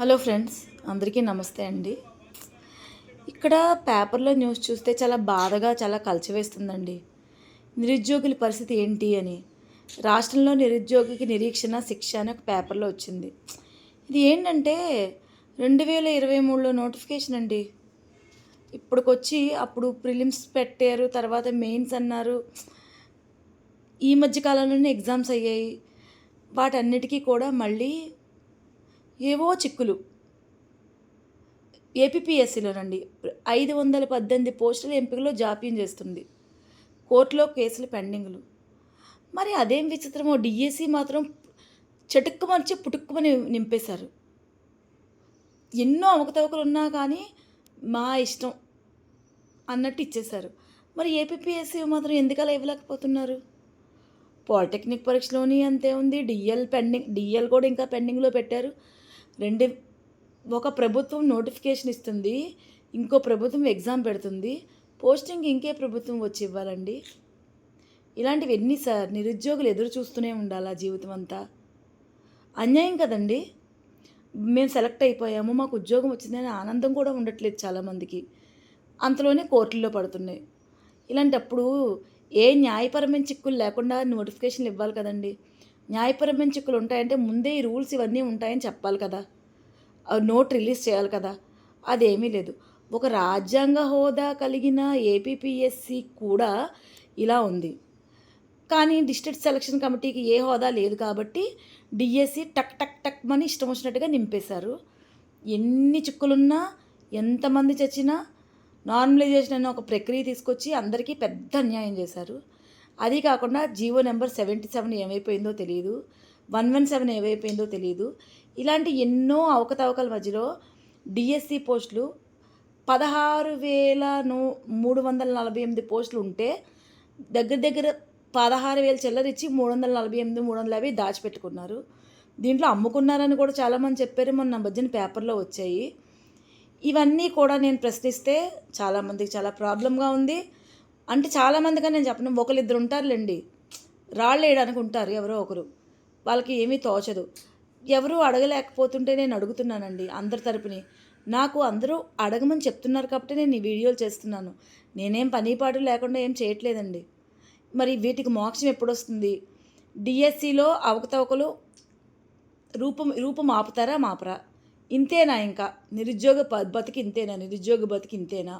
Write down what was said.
Hello friends అందరికీ నమస్తే అండి. ఇక్కడ పేపర్లో న్యూస్ చూస్తే చాలా బాధగా చాలా కలిచివేస్తుందండి. నిరుద్యోగుల పరిస్థితి ఏంటి అని. రాష్ట్రంలో నిరుద్యోగికి నిరీక్షణ శిక్ష అని ఒక పేపర్లో వచ్చింది. ఇది ఏంటంటే రెండు వేల ఇరవై మూడులో నోటిఫికేషన్ అండి. ఇప్పటికొచ్చి అప్పుడు ప్రిలిమ్స్ పెట్టారు తర్వాత మెయిన్స్ అన్నారు. ఈ మధ్య కాలంలోనే ఎగ్జామ్స్ అయ్యాయి. వాటన్నిటికీ కూడా మళ్ళీ ఏవో చిక్కులు. ఏపీపీఎస్సీలోనండి ఐదు వందల పద్దెనిమిది పోస్టుల ఎంపికలో జాప్యం చేస్తుంది. కోర్టులో కేసులు పెండింగ్లు. మరి అదేం విచిత్రమో డిఎస్సి మాత్రం చటుక్కుమర్చి పుటుక్కుమని నింపేశారు. ఎన్నో అవకతవకలు ఉన్నా కానీ మా ఇష్టం అన్నట్టు ఇచ్చేశారు. మరి ఏపీపీఎస్సీ మాత్రం ఎందుకలా ఇవ్వలేకపోతున్నారు? పాలిటెక్నిక్ పరీక్షలోని అంతే ఉంది. డిఎల్ పెండింగ్ డిఎల్ కూడా ఇంకా పెండింగ్లో పెట్టారు. రెండు ఒక ప్రభుత్వం నోటిఫికేషన్ ఇస్తుంది ఇంకో ప్రభుత్వం ఎగ్జామ్ పెడుతుంది. పోస్టింగ్ ఇంకే ప్రభుత్వం వచ్చి ఇవ్వాలండి. ఇలాంటివి ఎన్ని సార్ నిరుద్యోగులు ఎదురు చూస్తూనే ఉండాలా జీవితం అంతా? అన్యాయం కదండి. మేము సెలెక్ట్ అయిపోయాము మాకు ఉద్యోగం వచ్చిందని ఆనందం కూడా ఉండట్లేదు చాలామందికి. అంతలోనే కోర్టుల్లో పడుతున్నాయి. ఇలాంటప్పుడు ఏ న్యాయపరమైన చిక్కులు లేకుండా నోటిఫికేషన్లు ఇవ్వాలి కదండి. న్యాయపరమైన చిక్కులు ఉంటాయంటే ముందే ఈ రూల్స్ ఇవన్నీ ఉంటాయని చెప్పాలి కదా. నోట్ రిలీజ్ చేయాలి కదా అదేమీ లేదు. ఒక రాజ్యాంగ హోదా కలిగిన ఏపీపీఎస్సి కూడా ఇలా ఉంది. కానీ డిస్ట్రిక్ట్ సెలక్షన్ కమిటీకి ఏ హోదా లేదు కాబట్టి డిఎస్సి టక్ టక్ టక్ మని ఇష్టం వచ్చినట్టుగా నింపేశారు. ఎన్ని చిక్కులున్నా ఎంతమంది చచ్చినా నార్మలైజేషన్ అనే ఒక ప్రక్రియ తీసుకొచ్చి అందరికీ పెద్ద అన్యాయం చేశారు. అది కాకుండా జీవో నెంబర్ సెవెంటీ సెవెన్ ఏమైపోయిందో తెలియదు వన్ వన్ సెవెన్ ఏమైపోయిందో తెలియదు ఇలాంటి ఎన్నో అవకతవకల మధ్యలో డిఎస్సి పోస్టులు పదహారు వేల నూ మూడు వందల నలభై ఎనిమిది పోస్టులు ఉంటే దగ్గర దగ్గర పదహారు వేల చిల్లరిచ్చి మూడు వందల నలభై ఎనిమిది మూడు వందల యాభై దాచిపెట్టుకున్నారు. దీంట్లో అమ్ముకున్నారని కూడా చాలామంది చెప్పారు మొన్న మధ్యన పేపర్లో వచ్చాయి. ఇవన్నీ కూడా నేను ప్రశ్నిస్తే చాలామందికి చాలా ప్రాబ్లంగా ఉంది. అంటే చాలామందిగా నేను చెప్పను ఒకరిద్దరు ఉంటారులేండి. రాళ్ళు వేయడానికి ఉంటారు ఎవరో ఒకరు. వాళ్ళకి ఏమీ తోచదు. ఎవరూ అడగలేకపోతుంటే నేను అడుగుతున్నానండి అందరి తరపుని. నాకు అందరూ అడగమని చెప్తున్నారు కాబట్టి నేను ఈ వీడియోలు చేస్తున్నాను. నేనేం పనిపాటు లేకుండా ఏం చేయట్లేదండి. మరి వీటికి మోక్షం ఎప్పుడొస్తుంది? డిఎస్సిలో అవకతవకలు రూపం రూపం ఆపుతారా మాపరా? ఇంతేనా ఇంకా? నిరుద్యోగ బతికి ఇంతేనా? నిరుద్యోగ బతికి ఇంతేనా?